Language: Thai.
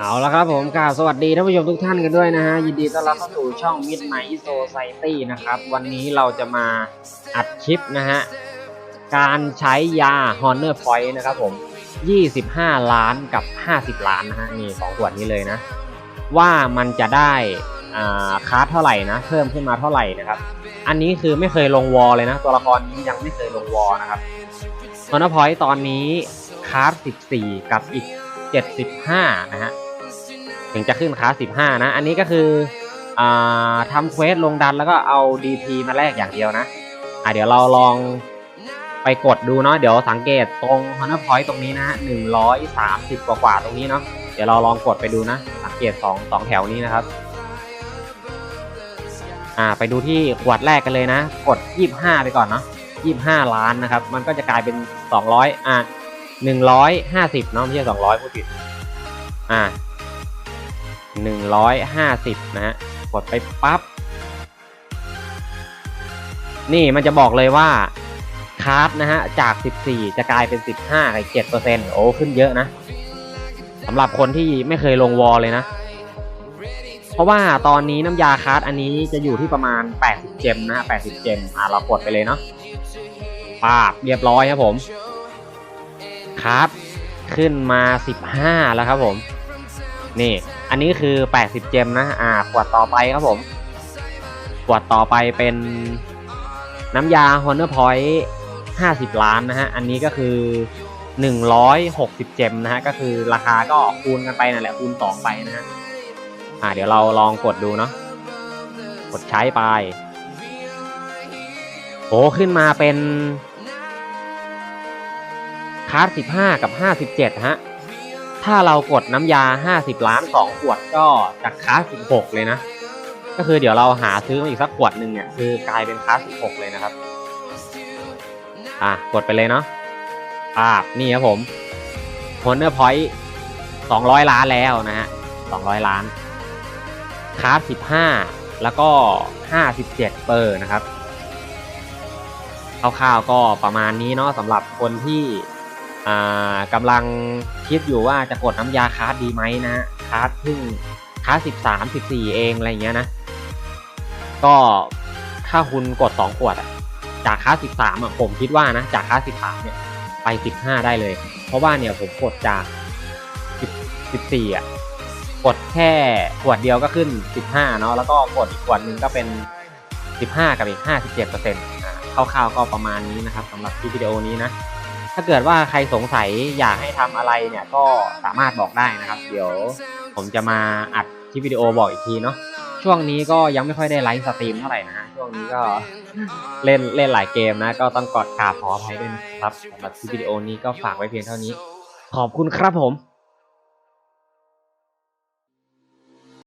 เอาละครับผมกราบสวัสดีท่านผู้ชมทุกท่านกันด้วยนะฮะ ยินดีต้อนรับเข้าสู่ช่อง Midnight Society นะครับ วันนี้เราจะมาอัดคลิปนะฮะ การใช้ยา Honor Point นะครับผม 25 ล้านกับ 50 ล้านนะฮะ นี่สองขวดนี้เลยนะ ว่ามันจะได้อ่าคาร์ดเท่าไหร่นะ เพิ่มขึ้นมาเท่าไหร่นะครับ อันนี้คือไม่เคยลงวอลเลยนะ ตัวละครนี้ยังไม่เคยลงวอลนะครับ Honor Point ตอนนี้ คาร์ด14 กับอีก 75 นะฮะ ถึงจะขึ้นคลาส15 นะ อันนี้ก็คืออทำเควสลงดันแล้วก็เอา DP มาแลกอย่างเดียวนะ อะเดี๋ยวเราลองไปกดดูเนาะ เดี๋ยวสังเกตตรง Honor Point ตรงนี้นะฮะ 130 กว่ากว่าตรงนี้เนาะ เดี๋ยวเราลองกดไปดูนะ สังเกต 2 2 แถวนี้นะครับอ่าไปดูที่ขวดแรกกันเลยนะ กด 25 ไปก่อนเนาะ25 ล้านนะครับ มันก็จะกลายเป็น 200 อ่า 150เนาะไม่ใช่200พูดผิดอ่าหนึ่งร้อยห้าสิบนะฮะกดไปปั๊บนี่มันจะบอกเลยว่าคาร์ดนะฮะจาก 14 จะกลายเป็น 15กับ7เปอร์เซ็นต์โอ้ขึ้นเยอะนะสำหรับคนที่ไม่เคยลงวอลเลยนะ เพราะว่าตอนนี้น้ำยาคาร์ดอันนี้จะอยู่ที่ประมาณ 80 เจมนะฮะ80 เจมอ่าเรากดไปเลยเนาะปาบเรียบร้อยครับผม คร์ดขึ้นมา 15 แล้วครับผม นี่ อันนี้คือ 80 เจมนะ อ่า ขวดต่อไปครับผม ขวดต่อไปเป็นน้ำยา Honor Point 50 ล้านนะฮะ อันนี้ก็คือ 160 เจมนะฮะ ก็คือราคาก็คูณกันไปนั่นแหละ คูณ2ไปนะฮะ อ่า เดี๋ยวเราลองกดดูเนาะ กดใช้ไปโหขึ้นมาเป็น คาร์ด15 กับ 57 ฮะ ถ้าเรากดน้ำยา 50 ล้าน 2 ขวดก็จะคลาส16 เลยนะ ก็คือเดี๋ยวเราหาซื้อมาอีกสักขวดหนึ่งเนี่ย คือกลายเป็นคลาส16 เลยนะครับ อะ กดไปเลยเนาะปาบนี่ครับผม Honor Point 200 ล้านแล้วนะฮะ 200 ล้านคลาส15 แล้วก็ 57 เปอร์นะครับคร่าวๆก็ประมาณนี้เนาะสำหรับคนที่ กำลังคิดอยู่ว่าจะกดน้ำยาคาร์ดดีไหมนะคาร์ดเพิ่งคาร์ดสิบสามสิบสี่เองอะไรเงี้ยนะ ก็ถ้าคุณกดสองขวดจากคาร์ดสิบสามอะผมคิดว่านะจากคาร์ดสิบสามเนี่ยไปสิบห้าได้เลย เพราะว่าเนี่ยผมกดจากสิบสิบสี่อะกดแค่ขวดเดียวก็ขึ้นสิบห้าเนาะแล้วก็กดอีกขวดหนึ่งก็เป็นสิบห้ากับอีกห้าสิบเจ็ดเปอร์เซ็นต์คร่าวๆก็ประมาณนี้นะครับสำหรับคลิปวิดีโอนี้นะ ถ้าเกิดว่าใครสงสัยอยากให้ทำอะไรเนี่ยก็สามารถบอกได้นะครับ เดี๋ยวผมจะมาอัดคลิปวิดีโอบอกอีกทีเนาะช่วงนี้ก็ยังไม่ค่อยได้ไลฟ์สตรีมเท่าไหร่นะฮะช่วงนี้ก็เล่นเล่นหลายเกมนะ ก็ต้องกอดกราบขออภัยด้วยนะครับสำหรับคลิปวิดีโอนี้ก็ฝากไว้เพียงเท่านี้ ขอบคุณครับผม